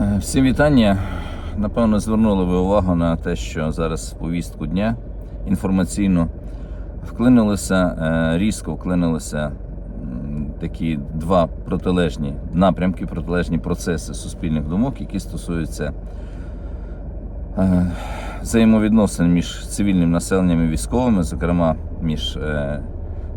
Е, Всім вітання. Напевно, звернули ви увагу на те, що зараз повістку дня інформаційно вклинилися, е, різко вклинилися такі два протилежні напрямки, протилежні процеси суспільних думок, які стосуються е, взаємовідносин між цивільним населенням і військовими, зокрема між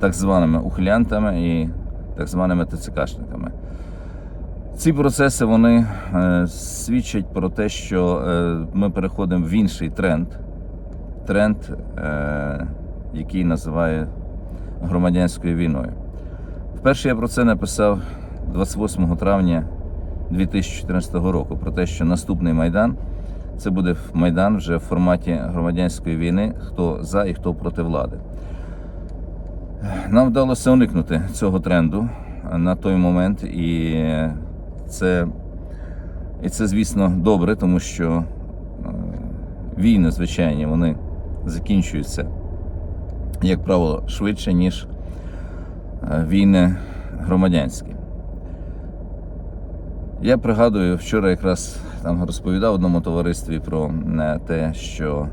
так званими ухилянтами і так званими ТЦКшниками. Ці процеси вони е, свідчать про те, що е, ми переходимо в інший тренд. Тренд, е, який називає громадянською війною. Вперше я про це написав 28 травня 2014 року, про те, що наступний майдан це буде майдан вже в форматі громадянської війни, хто за і хто проти влади. Нам вдалося уникнути цього тренду на той момент, і це, і це звісно, добре, тому що е, війни, звичайні, вони закінчуються, як правило, швидше, ніж е, війни громадянські. Я пригадую, вчора якраз там розповідав одному товаристві про е, те, що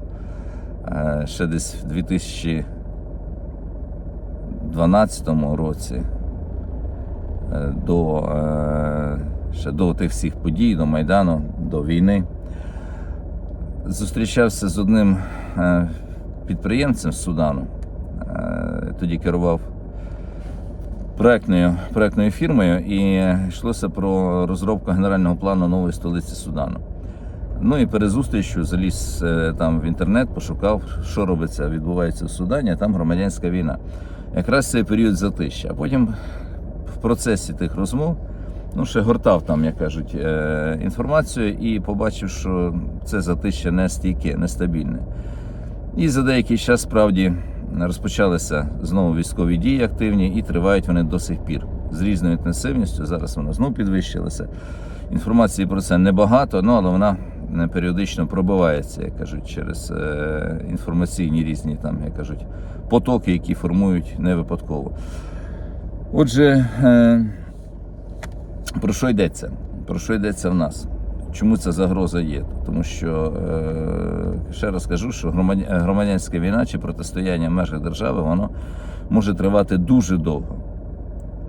ще десь в 2012 році до, ще до тих всіх подій, до Майдану, до війни, зустрічався з одним е, підприємцем з Судану. Е, Тоді керував проектною, проектною фірмою і йшлося про розробку генерального плану нової столиці Судану. Ну і перед зустрічю заліз е, там в інтернет, пошукав, що робиться, відбувається в Судані, а там громадянська війна. Якраз цей період затища. А потім в процесі тих розмов, ну ще гортав там, як кажуть, е, інформацію і побачив, що це затища не стійке, нестабільне. І за деякий час справді розпочалися знову військові дії активні і тривають вони до сих пір з різною інтенсивністю. Зараз вона знову підвищилася. Інформації про це небагато, ну але вона е, періодично пробивається, як кажуть, через е, інформаційні різні там, як кажуть, потоки, які формують не випадково. Отже, е, про що йдеться? Про що йдеться в нас? Чому ця загроза є? Тому що е, ще раз кажу, що громадянська війна чи протистояння в межах держави воно може тривати дуже довго,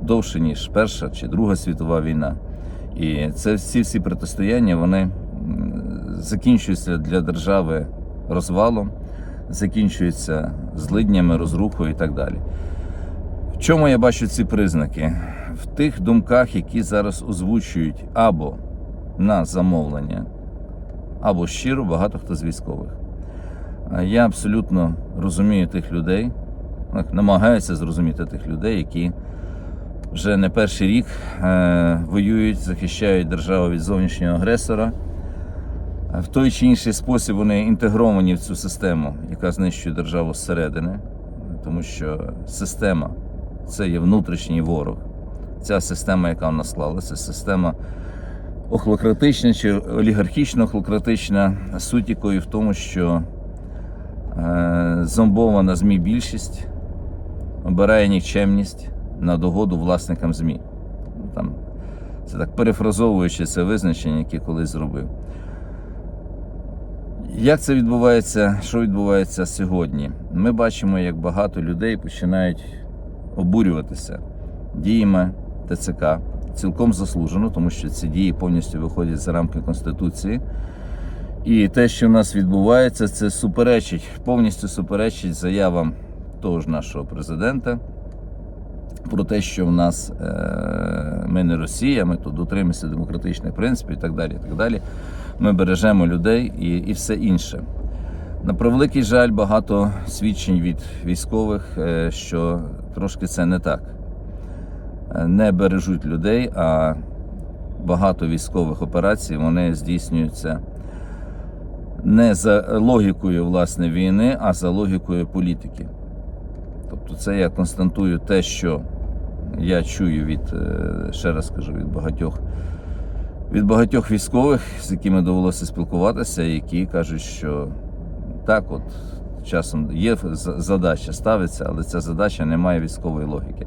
довше ніж Перша чи Друга світова війна. І це ці всі протистояння вони закінчуються для держави розвалом, закінчуються злиднями, розрухою і так далі. В чому я бачу ці признаки? В тих думках, які зараз озвучують або на замовлення, або щиро багато хто з військових. Я абсолютно розумію тих людей, намагаюся зрозуміти тих людей, які вже не перший рік е, воюють, захищають державу від зовнішнього агресора. В той чи інший спосіб вони інтегровані в цю систему, яка знищує державу зсередини, тому що система це є внутрішній ворог. Ця система, яка в нас склалася, система охлократична чи олігархічно-охлократична, суть якої в тому, що е, зомбована ЗМІ більшість обирає нікчемність на догоду власникам ЗМІ. Там, це так перефразовуючи це визначення, яке колись зробив. Як це відбувається? Що відбувається сьогодні? Ми бачимо, як багато людей починають обурюватися діями ТЦК. Цілком заслужено, тому що ці дії повністю виходять за рамки Конституції. І те, що в нас відбувається, це суперечить, повністю суперечить заявам того ж нашого президента про те, що в нас е, ми не Росія, ми тут дотримуємося демократичних принципів і так далі. І так далі. Ми бережемо людей і, і все інше. На превеликий жаль, багато свідчень від військових, е, що трошки це не так. Не бережуть людей, а багато військових операцій вони здійснюються не за логікою власне війни, а за логікою політики. Тобто, це я констатую те, що я чую від, е, ще раз кажу, від багатьох від багатьох військових, з якими довелося спілкуватися, які кажуть, що так, от часом є задача, ставиться, але ця задача не має військової логіки.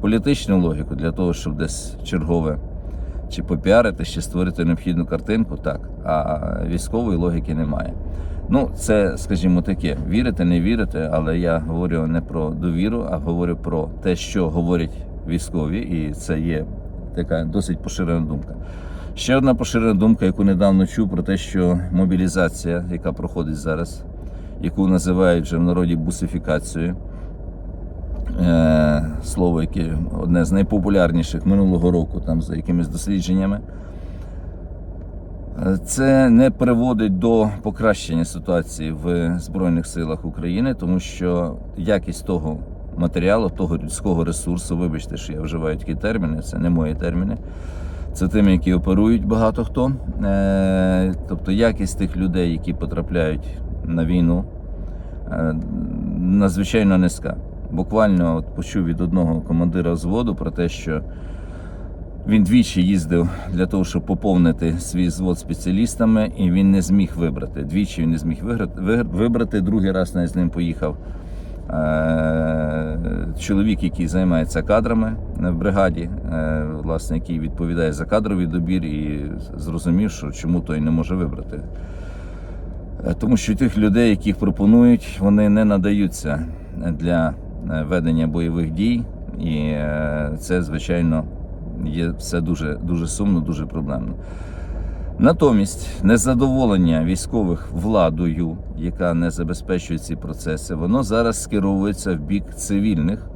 Політичну логіку для того, щоб десь чергове чи попіарити, чи створити необхідну картинку, так. А військової логіки немає. Ну, це, скажімо таке, вірити, не вірити, але я говорю не про довіру, а говорю про те, що говорять військові, і це є така досить поширена думка. Ще одна поширена думка, яку недавно чув, про те, що мобілізація, яка проходить зараз, яку називають вже в народі бусифікацією, слово, яке одне з найпопулярніших минулого року, там за якимись дослідженнями. Е, Це не приводить до покращення ситуації в Збройних силах України, тому що якість того матеріалу, того людського ресурсу, вибачте, що я вживаю такі терміни, це не мої терміни. Це тими, які оперують багато хто. Е, Тобто якість тих людей, які потрапляють на війну, е, надзвичайно низька. Буквально от почув від одного командира взводу про те, що він двічі їздив для того, щоб поповнити свій звод спеціалістами, і він не зміг вибрати. Двічі він не зміг вибрати. Другий раз навіть з ним поїхав е, чоловік, який займається кадрами в бригаді, е, власне, який відповідає за кадровий добір, і зрозумів, що чому той не може вибрати. Е, Тому що тих людей, яких пропонують, вони не надаються для ведення бойових дій, і е, це, звичайно, є все дуже, дуже сумно, дуже проблемно. Натомість незадоволення військових владою, яка не забезпечує ці процеси, воно зараз скеровується в бік цивільних,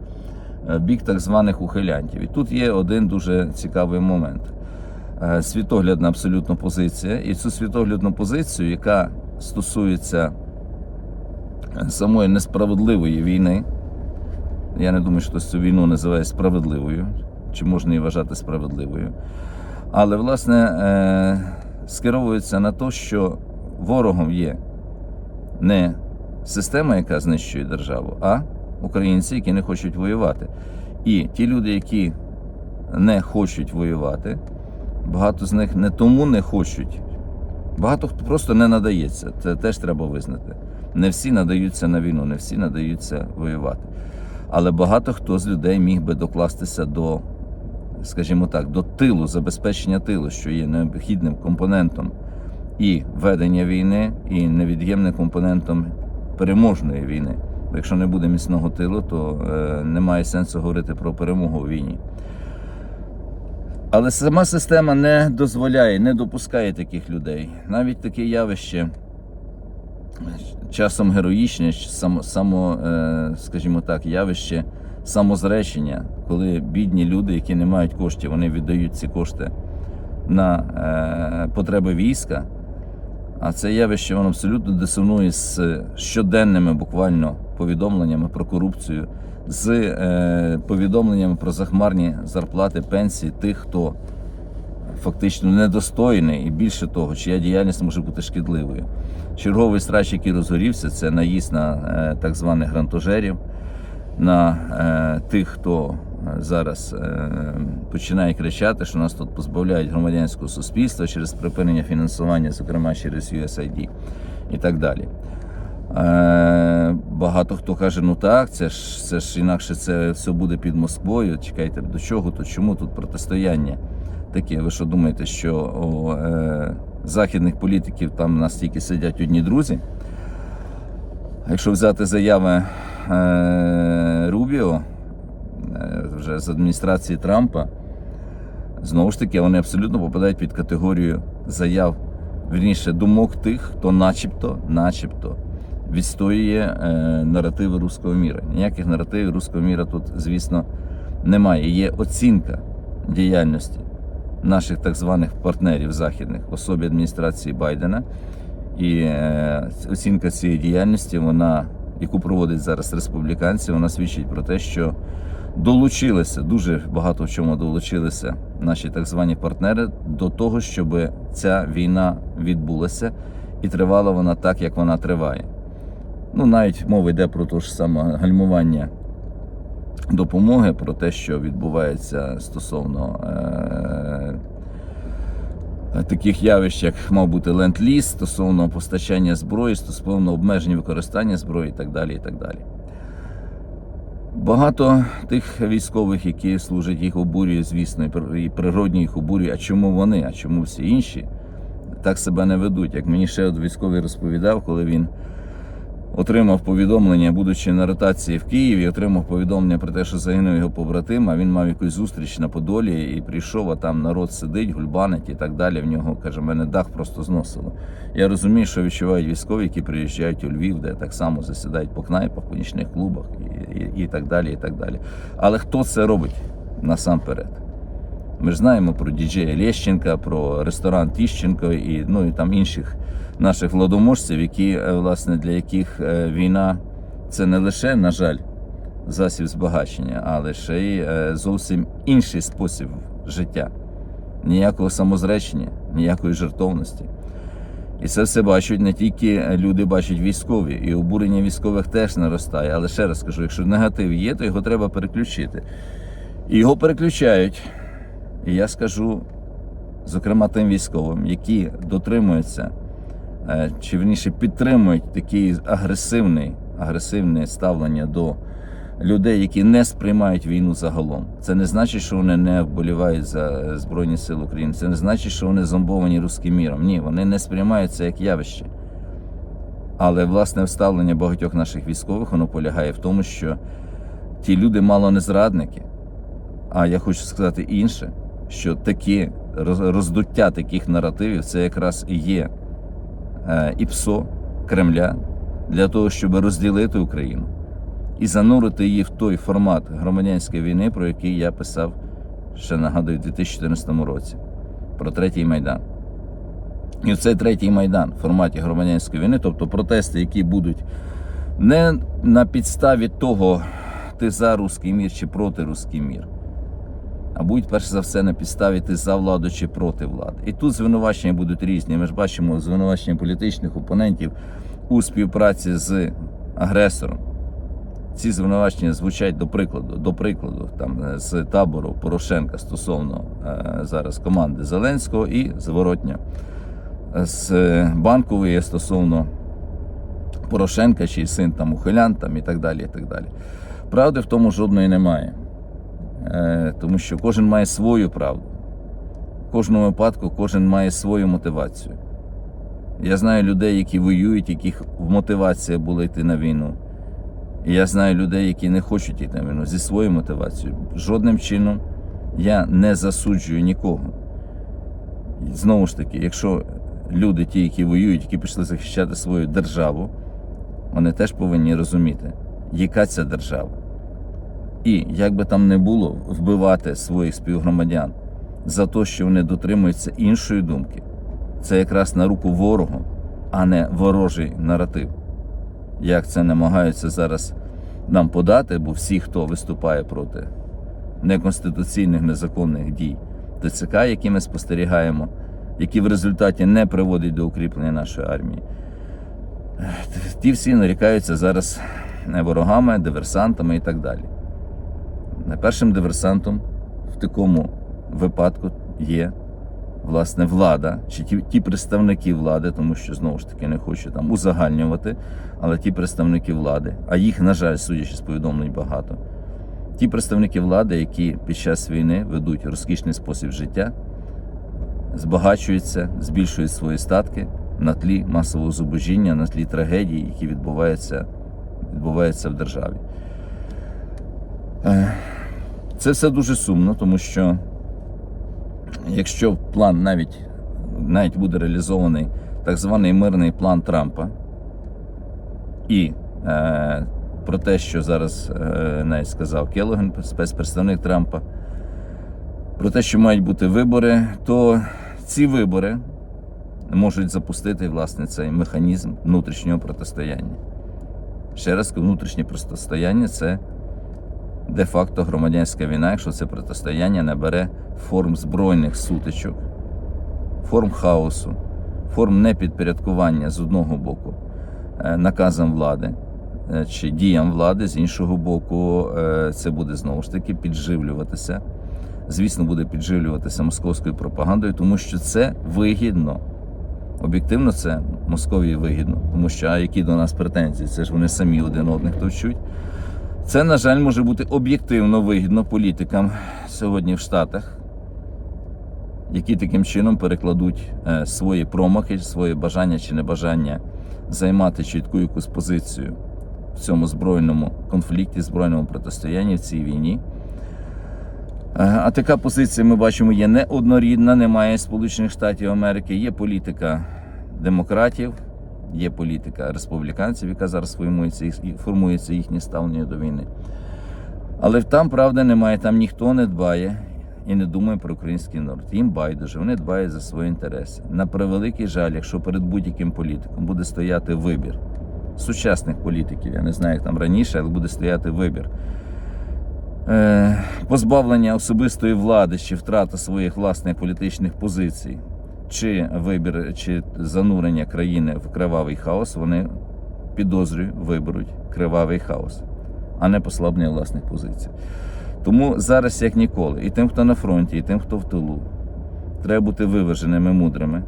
е, в бік так званих ухилянтів. І тут є один дуже цікавий момент. Е, Світоглядна абсолютно позиція. І цю світоглядну позицію, яка стосується е, самої несправедливої війни, я не думаю, що цю війну називає справедливою, чи можна її вважати справедливою. Але, власне, е, скеровується на те, що ворогом є не система, яка знищує державу, а українці, які не хочуть воювати. І ті люди, які не хочуть воювати, багато з них не тому не хочуть, багато хто просто не надається. Це теж треба визнати. Не всі надаються на війну, не всі надаються воювати. Але багато хто з людей міг би докластися до, скажімо так, до тилу, забезпечення тилу, що є необхідним компонентом і ведення війни, і невід'ємним компонентом переможної війни. Якщо не буде міцного тилу, то е, немає сенсу говорити про перемогу у війні. Але сама система не дозволяє, не допускає таких людей. Навіть таке явище часом героїчне, само, само, е, скажімо так, явище самозречення, коли бідні люди, які не мають коштів, вони віддають ці кошти на е, потреби війська. А це явище воно абсолютно дисонує з щоденними буквально повідомленнями про корупцію, з е, повідомленнями про захмарні зарплати пенсії тих, хто фактично недостойний, і більше того, чия діяльність може бути шкідливою. Черговий страч, який розгорівся, це наїзд на е, так званих грантожерів, на е, тих, хто е, зараз починає кричати, що нас тут позбавляють громадянського суспільства через припинення фінансування, зокрема через USAID і так далі. Багато хто каже, ну так, це ж це ж інакше це все буде під Москвою. Чекайте, до чого тут? Чому тут протистояння? Таке, ви що думаєте, що у е, західних політиків там настільки сидять одні друзі? Якщо взяти заяви е, Рубіо е, вже з адміністрації Трампа, знову ж таки, вони абсолютно попадають під категорію заяв, вірніше, думок тих, хто начебто, начебто відстоює е, наративи руського міра. Ніяких наративів руського міра тут, звісно, немає. Є оцінка діяльності наших так званих партнерів західних в особі адміністрації Байдена. І е, оцінка цієї діяльності, вона, яку проводять зараз республіканці, вона свідчить про те, що долучилися, дуже багато в чому долучилися наші так звані партнери до того, щоб ця війна відбулася і тривала вона так, як вона триває. Ну, навіть мова йде про те ж саме гальмування допомоги, про те, що відбувається стосовно е, таких явищ, як мав бути ленд-ліз, стосовно постачання зброї, стосовно обмеження використання зброї і так далі. І так далі. Багато тих військових, які служать, їх обурює, звісно, і природні їх обурює. А чому вони? А чому всі інші так себе не ведуть? Як мені ще от військовий розповідав, коли він отримав повідомлення, будучи на ротації в Києві, отримав повідомлення про те, що загинув його побратим, а він мав якусь зустріч на Подолі і прийшов, а там народ сидить, гульбанить і так далі. В нього каже, мене дах просто зносило. Я розумію, що відчувають військові, які приїжджають у Львів, де так само засідають по кнайпах, по нічних клубах і, і, і так далі. і так далі. Але хто це робить насамперед? Ми ж знаємо про діджея Лещенка, про ресторан Тіщенко і ну і там інших наших владоможців, які е, власне для яких е, війна це не лише, на жаль, засіб збагачення, але ще й е, зовсім інший спосіб життя. Ніякого самозречення, ніякої жертовності. І це все бачать не тільки люди, бачать військові, і обурення військових теж наростає. Але ще раз кажу, якщо негатив є, то його треба переключити. І його переключають. І я скажу, зокрема, тим військовим, які дотримуються, е, чи верніше підтримують такий агресивний, агресивне ставлення до людей, які не сприймають війну загалом. Це не значить, що вони не вболівають за Збройні Сили України. Це не значить, що вони зомбовані руським міром. Ні, вони не сприймають це як явище. Але власне ставлення багатьох наших військових воно полягає в тому, що ті люди мало не зрадники. А я хочу сказати інше, що такі роз- роздуття таких наративів це якраз і є е, ІПСО Кремля для того, щоб розділити Україну і занурити її в той формат громадянської війни, про який я писав ще нагадую, у 2014 році, про третій майдан. І цей третій майдан в форматі громадянської війни, тобто протести, які будуть не на підставі того, ти за руський мір чи проти руський мір, а будуть перш за все на підставі ти за владу чи проти влади. І тут звинувачення будуть різні. Ми ж бачимо звинувачення політичних опонентів у співпраці з агресором. Ці звинувачення звучать до прикладу, до прикладу, там е, з табору Порошенка стосовно е, зараз команди Зеленського і зворотня з е, банкової стосовно Порошенка, чий син там ухилян там і так далі. і так далі. Правди в тому жодної немає. Е, тому що кожен має свою правду. В кожному випадку кожен має свою мотивацію. Я знаю людей, які воюють, яких мотивація була йти на війну. І я знаю людей, які не хочуть йти на війну зі своєю мотивацією. Жодним чином я не засуджую нікого. Знову ж таки, якщо люди, ті, які воюють, які пішли захищати свою державу, вони теж повинні розуміти, яка ця держава. І як би там не було, вбивати своїх співгромадян за те, що вони дотримуються іншої думки, це якраз на руку ворогу, а не ворожий наратив. Як це намагаються зараз нам подати, бо всі, хто виступає проти неконституційних незаконних дій ТЦК, які ми спостерігаємо, які в результаті не приводять до укріплення нашої армії, ті всі нарікаються зараз ворогами, диверсантами і так далі. Найпершим диверсантом в такому випадку є власне влада, чи ті, ті представники влади, тому що знову ж таки не хочу там узагальнювати, але ті представники влади, а їх, на жаль, судячи з повідомлень багато. Ті представники влади, які під час війни ведуть розкішний спосіб життя, збагачуються, збільшують свої статки на тлі масового зубожіння, на тлі трагедій, які відбуваються, відбуваються в державі. Це все дуже сумно, тому що якщо план навіть, навіть буде реалізований так званий мирний план Трампа, і е, про те, що зараз е, навіть сказав Келоген, спецпредставник Трампа, про те, що мають бути вибори, то ці вибори можуть запустити власне цей механізм внутрішнього протистояння. Ще раз, внутрішнє протистояння це де-факто громадянська війна, якщо це протистояння набере форм збройних сутичок, форм хаосу, форм непідпорядкування з одного боку е, наказам влади е, чи діям влади, з іншого боку, е, це буде знову ж таки підживлюватися. Звісно, буде підживлюватися московською пропагандою, тому що це вигідно. Об'єктивно, це Московії вигідно, тому що а які до нас претензії? Це ж вони самі один одних товчуть. Це, на жаль, може бути об'єктивно вигідно політикам сьогодні в Штатах, які таким чином перекладуть е, свої промахи, своє бажання чи небажання займати чітку якусь позицію в цьому збройному конфлікті, збройному протистоянні в цій війні. Е, А така позиція ми бачимо є неоднорідна, немає Сполучених Штатів Америки, є політика демократів, є політика республіканців, яка зараз формується, формується їхнє ставлення до війни. Але там правда немає, там ніхто не дбає і не думає про український народ. Їм байдуже, вони дбають за свої інтереси. На превеликий жаль, якщо перед будь-яким політиком буде стояти вибір сучасних політиків, я не знаю, як там раніше, але буде стояти вибір. Е, позбавлення особистої влади чи втрата своїх власних політичних позицій, чи вибір, чи занурення країни в кривавий хаос, вони підозрюю, виберуть кривавий хаос, а не послаблення власних позицій. Тому зараз, як ніколи, і тим, хто на фронті, і тим, хто в тилу, треба бути виваженими, мудрими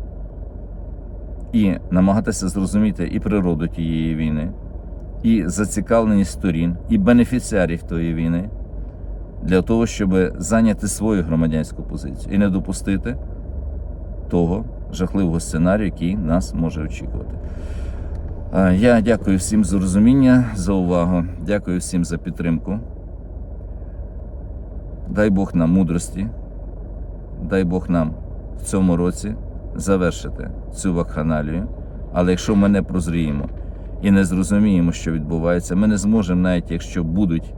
і намагатися зрозуміти і природу тієї війни, і зацікавленість сторін, і бенефіціарів тої війни для того, щоб зайняти свою громадянську позицію і не допустити того жахливого сценарію, який нас може очікувати. Е, Я дякую всім за розуміння, за увагу. Дякую всім за підтримку. Дай Бог нам мудрості. Дай Бог нам в цьому році завершити цю вакханалію. Але якщо ми не прозріємо і не зрозуміємо, що відбувається, ми не зможемо, навіть якщо будуть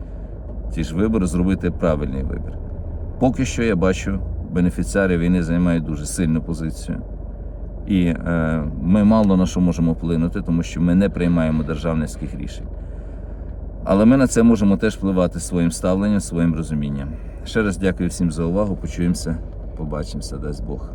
ці ж вибори, зробити правильний вибір. Поки що я бачу, бенефіціари війни займають дуже сильну позицію. І е, ми мало на що можемо вплинути, тому що ми не приймаємо державницьких рішень. Але ми на це можемо теж впливати своїм ставленням, своїм розумінням. Ще раз дякую всім за увагу. Почуємося, побачимося, дасть Бог.